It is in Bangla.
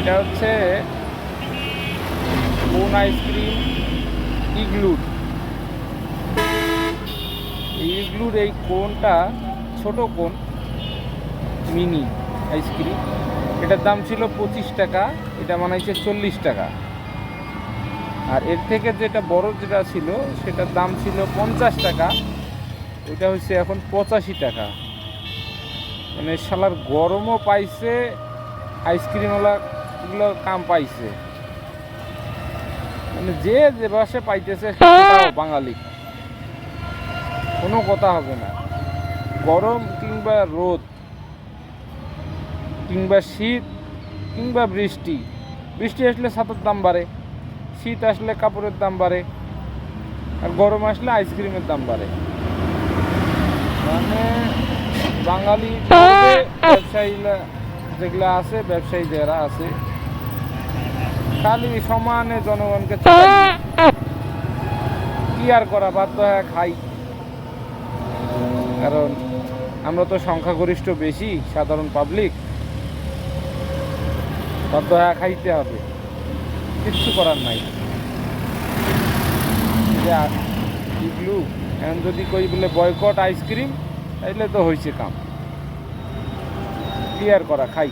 এটা হচ্ছে কোন আইসক্রিম ইগলুর। এই ইগলুর এই কোনটা? ছোট কোন? মিনি আইসক্রিম এটার দাম ছিল পঁচিশ টাকা, এটা বানাইছে চল্লিশ টাকা। আর এর থেকে যেটা বড় যেটা ছিল, সেটার দাম ছিল পঞ্চাশ টাকা। ওইটা হচ্ছে এখন পঁচাশি টাকা। মানে শালার গরমও পাইছে আইসক্রিমওয়ালাগুলো কাম পাইছে। মানে যে যে বাসে পাইতেছে বাঙালি। কোনো কথা হবে না। গরম কিংবা রোদ কিংবা শীত কিংবা বৃষ্টি। বৃষ্টি আসলে ছাতার দাম বাড়ে শীত আসলে কাপড়ের দাম বাড়ে আর গরম আসলে আইসক্রিমের দাম বাড়ে। মানে বাঙালি বলতে ব্যবসায়ীরা যেগুলো আছে ব্যবসায়ী যারা আছে খালি সমানে জনগণকে। কি আর করা, বাধ্য হয়ে খাই। কারণ আমরা তো সংখ্যাগরিষ্ঠ বেশি, সাধারণ পাবলিক বাধ্য হয়ে খাইতে হবে। কিচ্ছু করার নাই। এখন যদি কই বলে বয়কট আইসক্রিম তাইলে তো হয়েছে কাম। ক্লিয়ার করা, খাই।